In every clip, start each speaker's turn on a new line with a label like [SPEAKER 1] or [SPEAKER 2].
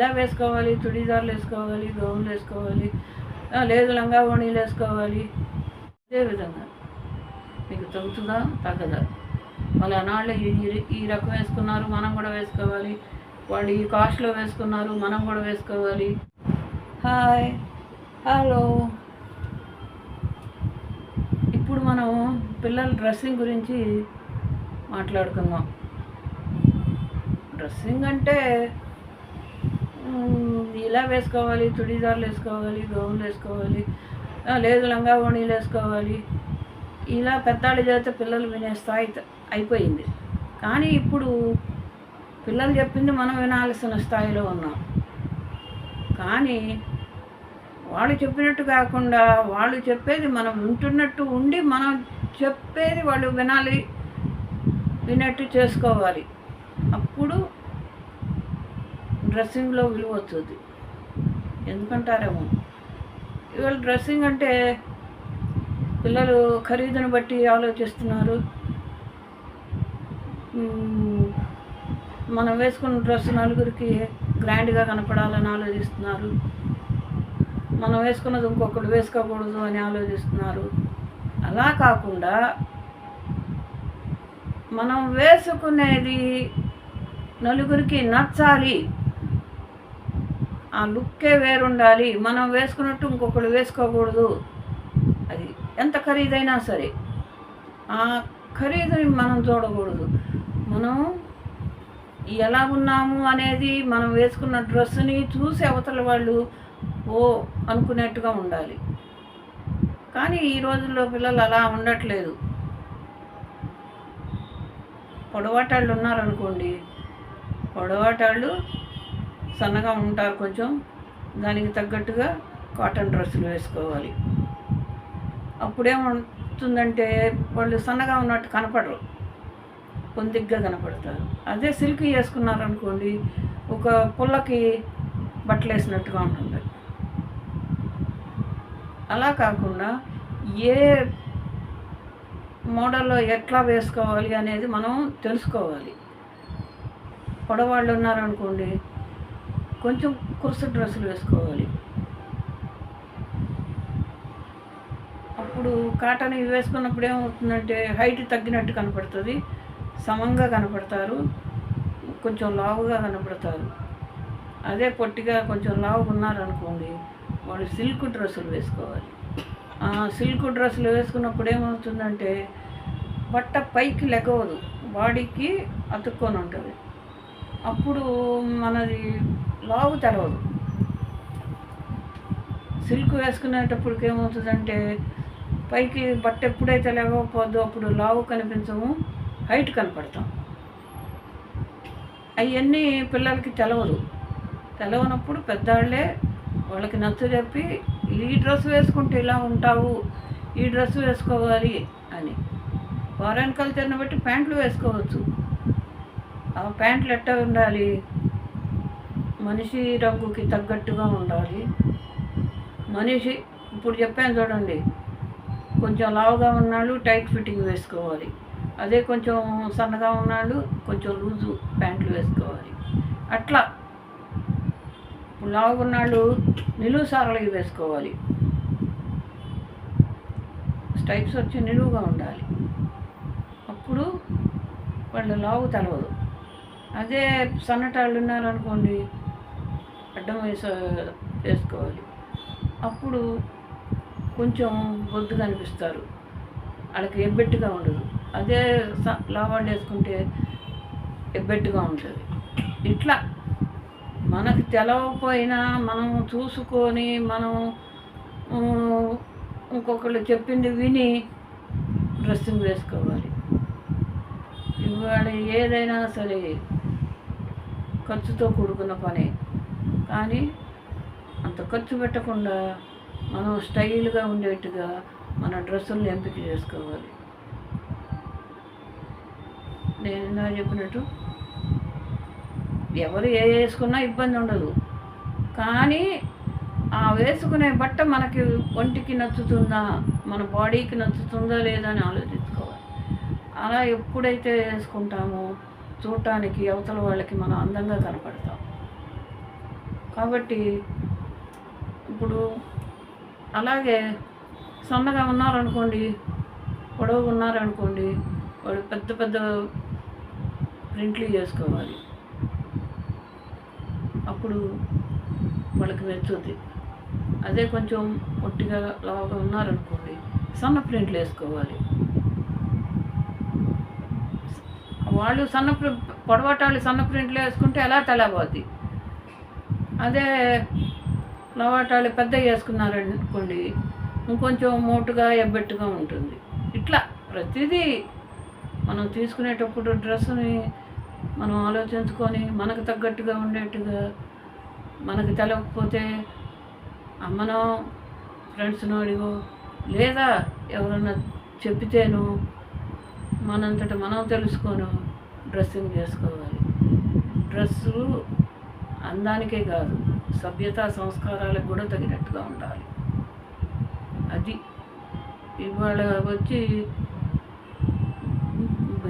[SPEAKER 1] ఇలా వేసుకోవాలి? చుడీదార్లు వేసుకోవాలి గౌన్లు వేసుకోవాలి లేదు లంగా ఓణీలు వేసుకోవాలి. ఇదే విధంగా మీకు తగ్గుతుందా తగ్గదా? వాళ్ళ నాళ్ళు ఈ ఈ- రకం వేసుకున్నారు మనం కూడా వేసుకోవాలి. వాళ్ళు ఈ కాస్ట్లో వేసుకున్నారు మనం కూడా వేసుకోవాలి. హాయ్. హలో. ఇప్పుడు మనం పిల్లల డ్రెస్సింగ్ గురించి మాట్లాడుకుందాం. డ్రెస్సింగ్ అంటే ఇలా వేసుకోవాలి చుడీదార్లు వేసుకోవాలి గౌన్లు వేసుకోవాలి లేదు లంగా ఓణీలు వేసుకోవాలి. ఇలా పెద్దాళ్ళు చేస్తే పిల్లలు వినే స్థాయి అయిపోయింది. కానీ ఇప్పుడు పిల్లలు చెప్పింది మనం వినాల్సిన స్థాయిలో ఉన్నాం. కానీ వాళ్ళు చెప్పినట్టు కాకుండా వాళ్ళు చెప్పేది మనం వింటున్నట్టు ఉండి మనం చెప్పేది వాళ్ళు వినాలి వినట్టు చేసుకోవాలి. డ్రెస్సింగ్లో విలువ వస్తుంది ఎందుకంటారేమో. ఇవాళ డ్రెస్సింగ్ అంటే పిల్లలు ఖరీదును బట్టి ఆలోచిస్తున్నారు. మనం వేసుకున్న డ్రెస్ నలుగురికి గ్రాండ్గా కనపడాలని ఆలోచిస్తున్నారు. మనం వేసుకున్నది ఇంకొకటి వేసుకోకూడదు అని ఆలోచిస్తున్నారు. అలా కాకుండా మనం వేసుకునేది నలుగురికి నచ్చాలి ఆ లుక్కే వేరుండాలి. మనం వేసుకున్నట్టు ఇంకొకళ్ళు వేసుకోకూడదు. అది ఎంత ఖరీదైనా సరే. ఆ ఖరీదుని మనం చూడకూడదు. మనం ఎలా ఉన్నాము అనేది మనం వేసుకున్న డ్రెస్సుని చూసి అవతల వాళ్ళు ఓ అనుకునేట్టుగా ఉండాలి. కానీ ఈ రోజుల్లో పిల్లలు అలా ఉండట్లేదు. పొడవాటాళ్ళు ఉన్నారనుకోండి. పొడవాటాళ్ళు సన్నగా ఉంటారు కొంచెం. దానికి తగ్గట్టుగా కాటన్ డ్రెస్సులు వేసుకోవాలి. అప్పుడేమవుతుందంటే వాళ్ళు సన్నగా ఉన్నట్టు కనపడరు. పొందిగ్గా కనపడతారు. అదే సిల్క్ వేసుకున్నారనుకోండి ఒక పుల్లకి బట్టలు వేసినట్టుగా ఉంటుంది. అలా కాకుండా ఏ మోడల్లో ఎట్లా వేసుకోవాలి అనేది మనం తెలుసుకోవాలి. పొడవాళ్ళు ఉన్నారనుకోండి కొంచెం కురుసు డ్రెస్సులు వేసుకోవాలి. అప్పుడు కాటన్ ఇవి వేసుకున్నప్పుడు ఏమవుతుందంటే హైట్ తగ్గినట్టు కనపడుతుంది. సమంగా కనపడతారు. కొంచెం లావుగా కనపడతారు. అదే పొట్టిగా కొంచెం లావుగా ఉన్నారనుకోండి వాళ్ళు సిల్క్ డ్రెస్సులు వేసుకోవాలి. సిల్క్ డ్రెస్సులు వేసుకున్నప్పుడు ఏమవుతుందంటే బట్ట పైకి లెగవదు. బాడీకి అతుక్కొని ఉంటుంది. అప్పుడు మనది లావు తెలవదు. సిల్క్ వేసుకునేటప్పటికి ఏమవుతుందంటే పైకి బట్ట ఎప్పుడైతే లేకపోద్దో అప్పుడు లావు కనిపించము హైట్ కనపడతాం. అవన్నీ పిల్లలకి తెలవదు. తెలవనప్పుడు పెద్దవాళ్ళే వాళ్ళకి నచ్చ చెప్పి ఈ డ్రెస్ వేసుకుంటే ఇలా ఉంటావు ఈ డ్రెస్ వేసుకోవాలి అని. ఫారెన్ కల్చర్ని బట్టి ప్యాంట్లు వేసుకోవచ్చు. ఆ ప్యాంట్లు ఎట్ట ఉండాలి? మనిషి రంగుకి తగ్గట్టుగా ఉండాలి. మనిషి ఇప్పుడు చెప్పాను చూడండి కొంచెం లావుగా ఉన్నాళ్ళు టైట్ ఫిట్టింగ్ వేసుకోవాలి. అదే కొంచెం సన్నగా ఉన్నాళ్ళు కొంచెం లూజు ప్యాంట్లు వేసుకోవాలి. అట్లా. ఇప్పుడు లావుగా ఉన్నాళ్ళు నిలువు సారలకి వేసుకోవాలి. స్టైప్స్ వచ్చి నిలువుగా ఉండాలి. అప్పుడు వాళ్ళు లావు తెలవదు. అదే సన్నటాళ్ళు ఉన్నారనుకోండి అడ్డం వేస వేసుకోవాలి. అప్పుడు కొంచెం బొద్దుగా అనిపిస్తారు వాళ్ళకి ఎబ్బెట్టుగా ఉండదు. అదే స- లావాళ్ళు వేసుకుంటే ఎబ్బెట్టుగా ఉంటుంది. ఇట్లా మనకు తెలవకపోయినా మనం చూసుకొని మనం ఇంకొకళ్ళు చెప్పింది విని డ్రెస్సింగ్ వేసుకోవాలి. ఇవాళ ఏదైనా సరే ఖర్చుతో కూడుకున్న పని. కానీ అంత ఖర్చు పెట్టకుండా మనం స్టైల్గా ఉండేట్టుగా మన డ్రెస్సులను ఎంపిక చేసుకోవాలి. నేను నా చెప్పినట్టు ఎవరు ఏ వేసుకున్నా ఇబ్బంది ఉండదు. కానీ ఆ వేసుకునే బట్ట మనకి ఒంటికి నచ్చుతుందా మన బాడీకి నచ్చుతుందా లేదా అని ఆలోచించుకోవాలి. అలా ఎప్పుడైతే వేసుకుంటామో చూడటానికి అవతల వాళ్ళకి మనం అందంగా కనపడతాం. కాబట్టి ఇప్పుడు అలాగే సన్నగా ఉన్నారనుకోండి పొడవు ఉన్నారనుకోండి వాళ్ళు పెద్ద పెద్ద ప్రింట్లు చేసుకోవాలి. అప్పుడు వాళ్ళకి మెచ్చుద్ది. అదే కొంచెం పొట్టిగా లావుగా ఉన్నారనుకోండి సన్న ప్రింట్లు వేసుకోవాలి. వాళ్ళు సన్న ప్రి సన్న ప్రింట్లు వేసుకుంటే ఎలా తెలబోద్ది అదే లవాటాలు పెద్ద వేసుకున్నారనుకోండి ఇంకొంచెం మోటుగా ఎబ్బెట్టుగా ఉంటుంది. ఇట్లా ప్రతిదీ మనం తీసుకునేటప్పుడు డ్రెస్సుని మనం ఆలోచించుకొని మనకు తగ్గట్టుగా ఉండేట్టుగా మనకు తెలవకపోతే అమ్మనో ఫ్రెండ్స్నో అడిగో లేదా ఎవరన్నా చెప్పితేను మనంతట మనం తెలుసుకోను డ్రెస్సింగ్ చేసుకోవాలి. డ్రెస్సు అందానికే కాదు సభ్యత సంస్కారాలకు కూడా తగినట్టుగా ఉండాలి. అది ఇవాళ వచ్చి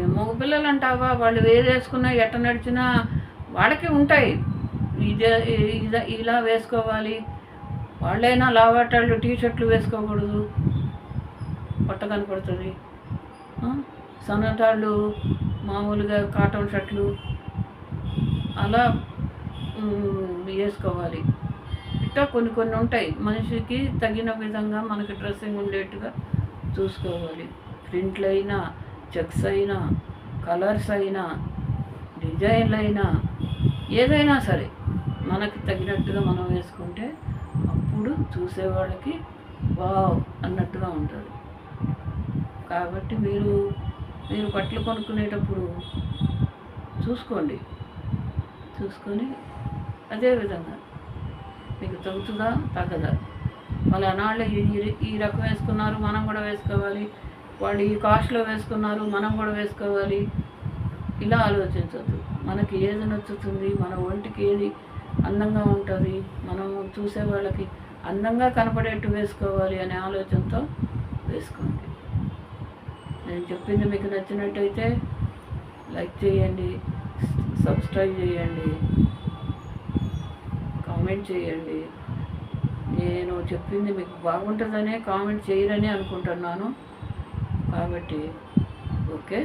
[SPEAKER 1] మగపిల్లలు అంటావా వాళ్ళు ఏది వేసుకున్నా ఎట్ట నడిచినా వాళ్ళకి ఉంటాయి. ఇదే ఇద- ఇలా వేసుకోవాలి. వాళ్ళైనా లావాటాళ్ళు టీ షర్ట్లు వేసుకోకూడదు. పొట్ట కనపడుతుంది. సన్నటాళ్ళు మామూలుగా కాటన్ షర్ట్లు అలా వేసుకోవాలి. ఇట్లా కొన్ని కొన్ని ఉంటాయి. మనిషికి తగిన విధంగా మనకి డ్రెస్సింగ్ ఉండేట్టుగా చూసుకోవాలి. ప్రింట్లు అయినా చెక్స్ అయినా కలర్స్ అయినా డిజైన్లు అయినా ఏదైనా సరే మనకి తగినట్టుగా మనం వేసుకుంటే అప్పుడు చూసేవాళ్ళకి వావ్ అన్నట్టుగా ఉంటుంది. కాబట్టి మీరు మీరు బట్టలు కొనుక్కునేటప్పుడు చూసుకోండి. చూసుకొని అదే విధంగా మీకు తగ్గుతుందా తగ్గదా? వాళ్ళ అనాళ్ళు ఈ ఈ- ఈ రకం వేసుకున్నారు మనం కూడా వేసుకోవాలి. వాళ్ళు ఈ కాస్ట్లో వేసుకున్నారు మనం కూడా వేసుకోవాలి. ఇలా ఆలోచించద్దు. మనకి ఏది నచ్చుతుంది మన ఒంటికి ఏది అందంగా ఉంటుంది మనం చూసే వాళ్ళకి అందంగా కనపడేట్టు వేసుకోవాలి అనే ఆలోచనతో వేసుకోండి. నేను చెప్పింది మీకు నచ్చినట్టయితే లైక్ చేయండి సబ్స్క్రైబ్ చేయండి కామెంట్ చేయండి. నేను చెప్పింది మీకు బాగుంటుందనే కామెంట్ చేయరని అనుకుంటున్నాను. కాబట్టి ఓకే?